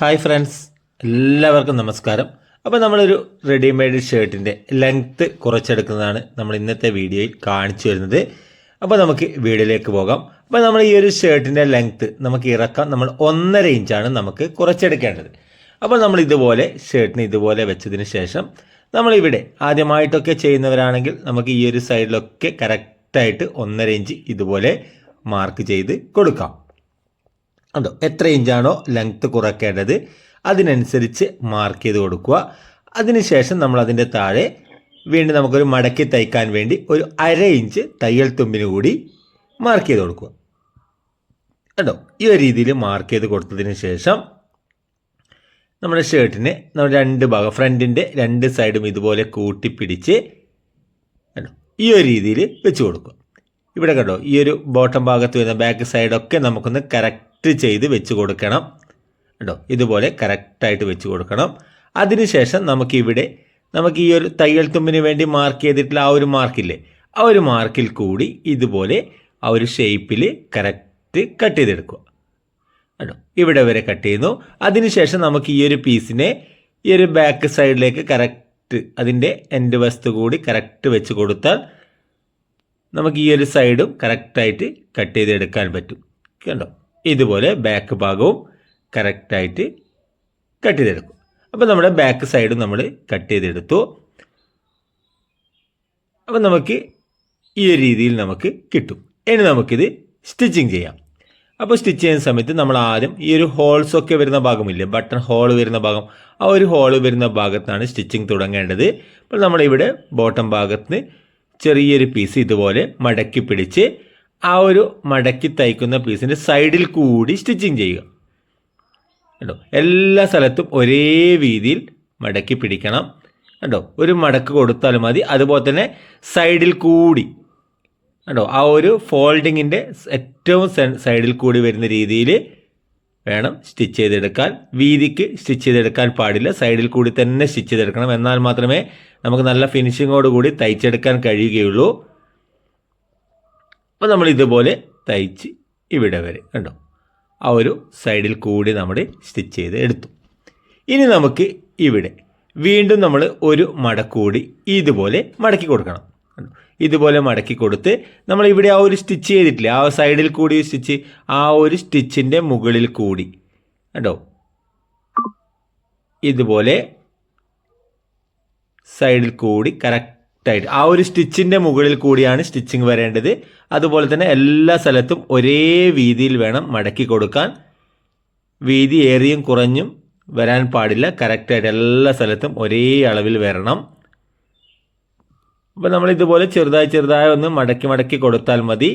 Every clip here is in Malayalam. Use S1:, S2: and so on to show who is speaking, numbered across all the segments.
S1: Hi friends. എല്ലാവർക്കും നമസ്കാരം. അപ്പോൾ നമ്മളൊരു റെഡിമെയ്ഡ് ഷർട്ടിന്റെ ലെങ്ത്ത് കുറച്ചെടുക്കുന്നതാണ് നമ്മൾ ഇന്നത്തെ വീഡിയോയിൽ കാണിച്ചു വരുന്നത്. അപ്പോൾ നമുക്ക് വീഡിയോയിലേക്ക് പോകാം. അപ്പോൾ നമ്മൾ ഈ ഒരു ഷർട്ടിന്റെ ലെങ്ത്ത് നമുക്ക് ഇറക്കാം. നമ്മൾ ഒന്നര ഇഞ്ചാണ് നമുക്ക് കുറച്ചെടുക്കേണ്ടത്. അപ്പോൾ നമ്മൾ ഇതുപോലെ ഷർട്ടിന് ഇതുപോലെ വെച്ചതിന് ശേഷം നമ്മളിവിടെ ആദ്യമായിട്ടൊക്കെ ചെയ്യുന്നവരാണെങ്കിൽ നമുക്ക് ഈ ഒരു സൈഡിലൊക്കെ കറക്റ്റായിട്ട് ഒന്നര ഇഞ്ച് ഇതുപോലെ മാർക്ക് ചെയ്ത് കൊടുക്കാം. ഉണ്ടോ എത്ര ഇഞ്ചാണോ ലെങ്ത്ത് കുറയ്ക്കേണ്ടത്? അതിനനുസരിച്ച് മാർക്ക് ചെയ്ത് കൊടുക്കുക. അതിനുശേഷം നമ്മൾ അതിന്റെ താഴെ വീണ്ടും നമുക്കൊരു മടക്കി തയ്ക്കാൻ വേണ്ടി ഒരു അര ഇഞ്ച് തയ്യൽ തുമ്പിന് കൂടി മാർക്ക് ചെയ്ത് കൊടുക്കുക. കണ്ടോ? ഈ ഒരു രീതിയിൽ മാർക്ക് ചെയ്ത് കൊടുത്തതിന് ശേഷം നമ്മുടെ ഷർട്ടിനെ നമ്മൾ രണ്ട് ഭാഗം ഫ്രണ്ടിന്റെ രണ്ട് സൈഡും ഇതുപോലെ കൂട്ടിപ്പിടിച്ച് കണ്ടോ? ഈ ഒരു രീതിയിൽ വെച്ച് കൊടുക്കുക. ഇവിടെ കണ്ടോ? ഈ ഒരു ബോട്ടം ഭാഗത്ത് വരുന്ന ബാക്ക് സൈഡൊക്കെ നമുക്കൊന്ന് കറക്റ്റ് ചെയ്ത് വെച്ച് കൊടുക്കണം. കേട്ടോ ഇതുപോലെ കറക്റ്റായിട്ട് വെച്ച് കൊടുക്കണം. അതിനുശേഷം നമുക്കിവിടെ നമുക്ക് ഈ ഒരു തയ്യൽ തുമ്പിന് വേണ്ടി മാർക്ക് ചെയ്തിട്ടുള്ള ആ ഒരു മാർക്കില്ലേ ആ ഒരു മാർക്കിൽ കൂടി ഇതുപോലെ ആ ഒരു ഷേപ്പിൽ കറക്റ്റ് കട്ട് ചെയ്തെടുക്കുക. കേട്ടോ ഇവിടെ വരെ കട്ട് ചെയ്യുന്നു. അതിനുശേഷം നമുക്ക് ഈ ഒരു പീസിനെ ഈ ഒരു ബാക്ക് സൈഡിലേക്ക് കറക്റ്റ് അതിന്റെ എൻഡ് വസ്തു കൂടി കറക്റ്റ് വെച്ച് കൊടുത്താൽ നമുക്ക് ഈ ഒരു സൈഡും കറക്റ്റായിട്ട് കട്ട് ചെയ്തെടുക്കാൻ പറ്റും. കണ്ടോ? ഇതുപോലെ ബാക്ക് ഭാഗവും കറക്റ്റായിട്ട് കട്ട് ചെയ്തെടുക്കും. അപ്പോൾ നമ്മുടെ ബാക്ക് സൈഡും നമ്മൾ കട്ട് ചെയ്തെടുത്തു. അപ്പോൾ നമുക്ക് ഈ ഒരു രീതിയിൽ നമുക്ക് കിട്ടും. ഇനി നമുക്കിത് സ്റ്റിച്ചിങ് ചെയ്യാം. അപ്പോൾ സ്റ്റിച്ച് ചെയ്യുന്ന സമയത്ത് നമ്മൾ ആദ്യം ഈ ഒരു ഹോൾസ് ഒക്കെ വരുന്ന ഭാഗമില്ലേ ബട്ടൺ ഹോൾ വരുന്ന ഭാഗം ആ ഒരു ഹോൾ വരുന്ന ഭാഗത്താണ് സ്റ്റിച്ചിങ് തുടങ്ങേണ്ടത്. അപ്പോൾ നമ്മളിവിടെ ബോട്ടം ഭാഗത്ത് ചെറിയൊരു പീസ് ഇതുപോലെ മടക്കി പിടിച്ച് ആ ഒരു മടക്കി തയ്ക്കുന്ന പീസിന്റെ സൈഡിൽ കൂടി സ്റ്റിച്ചിങ് ചെയ്യുക. കേട്ടോ എല്ലാ സ്ഥലത്തും ഒരേ രീതിയിൽ മടക്കി പിടിക്കണം. കേട്ടോ ഒരു മടക്ക് കൊടുത്താൽ മതി. അതുപോലെ തന്നെ സൈഡിൽ കൂടി. കേട്ടോ ആ ഒരു ഫോൾഡിങ്ങിന്റെ ഏറ്റവും സൈഡിൽ കൂടി വരുന്ന രീതിയിൽ വേണം സ്റ്റിച്ച് ചെയ്തെടുക്കാൻ. വീതിക്ക് സ്റ്റിച്ച് ചെയ്തെടുക്കാൻ പാടില്ല. സൈഡിൽ കൂടി തന്നെ സ്റ്റിച്ച് ചെയ്തെടുക്കണം. എന്നാൽ മാത്രമേ നമുക്ക് നല്ല ഫിനിഷിങ്ങോട് കൂടി തയ്ച്ചെടുക്കാൻ കഴിയുകയുള്ളൂ. അപ്പോൾ നമ്മൾ ഇതുപോലെ തയ്ച്ച് ഇവിടെ വരെ കണ്ടോ? ആ ഒരു സൈഡിൽ കൂടി നമ്മൾ സ്റ്റിച്ച് ചെയ്ത് എടുത്തു. ഇനി നമുക്ക് ഇവിടെ വീണ്ടും നമ്മൾ ഒരു മടക്കൂടി ഇതുപോലെ മടക്കി കൊടുക്കണം? ഇതുപോലെ മടക്കി കൊടുത്ത് നമ്മൾ ഇവിടെ ആ ഒരു സ്റ്റിച്ച് ചെയ്തിട്ടില്ല? ആ സൈഡിൽ കൂടി സ്റ്റിച്ച് ആ ഒരു സ്റ്റിച്ചിന്റെ മുകളിൽ കൂടി. കണ്ടോ? ഇതുപോലെ സൈഡിൽ കൂടി കറക്റ്റായിട്ട് ആ ഒരു സ്റ്റിച്ചിന്റെ മുകളിൽ കൂടിയാണ് സ്റ്റിച്ചിങ് വരേണ്ടത്. അതുപോലെ തന്നെ എല്ലാ സ്ഥലത്തും ഒരേ വീതിയിൽ വേണം മടക്കി കൊടുക്കാൻ. വീതി ഏറിയും കുറഞ്ഞും വരാൻ പാടില്ല. കറക്റ്റായിട്ട് എല്ലാ സ്ഥലത്തും ഒരേ അളവിൽ വരണം. അപ്പോൾ നമ്മൾ ഇതുപോലെ ചെറുതായി ചെറുതായി ഒന്ന് മടക്കി മടക്കി കൊടുത്താൽ മതി.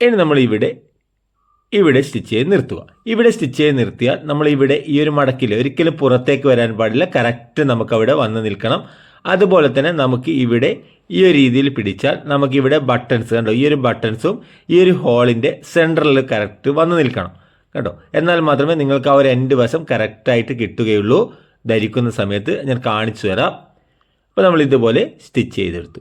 S1: ഇനി നമ്മൾ ഇവിടെ ഇവിടെ സ്റ്റിച്ച് ചെയ്ത് നിർത്തുക. ഇവിടെ സ്റ്റിച്ച് ചെയ്ത് നിർത്തിയാൽ നമ്മൾ ഇവിടെ ഈ ഒരു മടക്കിൽ ഒരിക്കലും പുറത്തേക്ക് വരാൻ പാടില്ല. കറക്റ്റ് നമുക്ക് അവിടെ വന്ന് നിൽക്കണം. അതുപോലെ തന്നെ നമുക്ക് ഇവിടെ ഈ ഒരു രീതിയിൽ പിടിച്ചാൽ നമുക്കിവിടെ ബട്ടൺസ് കണ്ടോ? ഈ ഒരു ബട്ടൺസും ഈ ഒരു ഹോളിന്റെ സെന്ററിൽ കറക്റ്റ് വന്ന് നിൽക്കണം. കേട്ടോ എന്നാൽ മാത്രമേ നിങ്ങൾക്ക് ആ ഒരു എൻഡ് വശം കറക്റ്റായിട്ട് കിട്ടുകയുള്ളൂ. ധരിക്കുന്ന സമയത്ത് ഞാൻ കാണിച്ചു തരാം. അപ്പോൾ നമ്മൾ ഇതുപോലെ സ്റ്റിച്ച് ചെയ്തെടുത്തു.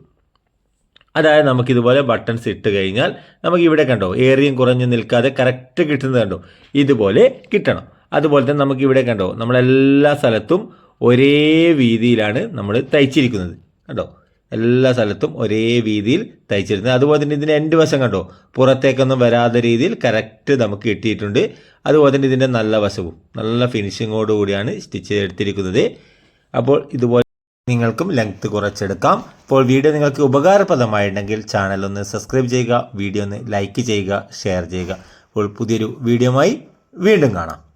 S1: അതായത് നമുക്കിതുപോലെ ബട്ടൺസ് ഇട്ട് കഴിഞ്ഞാൽ നമുക്ക് ഇവിടെ കണ്ടോ? ഏറിയും കുറഞ്ഞു നിൽക്കാതെ കറക്റ്റ് കിട്ടുന്നത് കണ്ടോ? ഇതുപോലെ കിട്ടണം. അതുപോലെ തന്നെ നമുക്കിവിടെ കണ്ടോ? നമ്മളെല്ലാ സ്ഥലത്തും ഒരേ വീതിയിലാണ് നമ്മൾ തയ്ച്ചിരിക്കുന്നത്. കണ്ടോ? എല്ലാ സ്ഥലത്തും ഒരേ വീതിയിൽ തയ്ച്ചിരുന്നത്. അതുപോലെ തന്നെ ഇതിന്റെ എന്റെ വശം കണ്ടോ? പുറത്തേക്കൊന്നും വരാത്ത രീതിയിൽ കറക്റ്റ് നമുക്ക് കിട്ടിയിട്ടുണ്ട്. അതുപോലെ തന്നെ ഇതിന്റെ നല്ല വശവും നല്ല ഫിനിഷിങ്ങോട് കൂടിയാണ് സ്റ്റിച്ച് ചെയ്തെടുത്തിരിക്കുന്നത്. അപ്പോൾ ഇതുപോലെ നിങ്ങൾക്കും ലെങ്ത് കുറച്ചെടുക്കാം. അപ്പോൾ വീഡിയോ നിങ്ങൾക്ക് ഉപകാരപ്രദമായിട്ടുണ്ടെങ്കിൽ ചാനൽ ഒന്ന് സബ്സ്ക്രൈബ് ചെയ്യുക വീഡിയോ ഒന്ന് ലൈക്ക് ചെയ്യുക ഷെയർ ചെയ്യുക. അപ്പോൾ പുതിയൊരു വീഡിയോമായി വീണ്ടും കാണാം.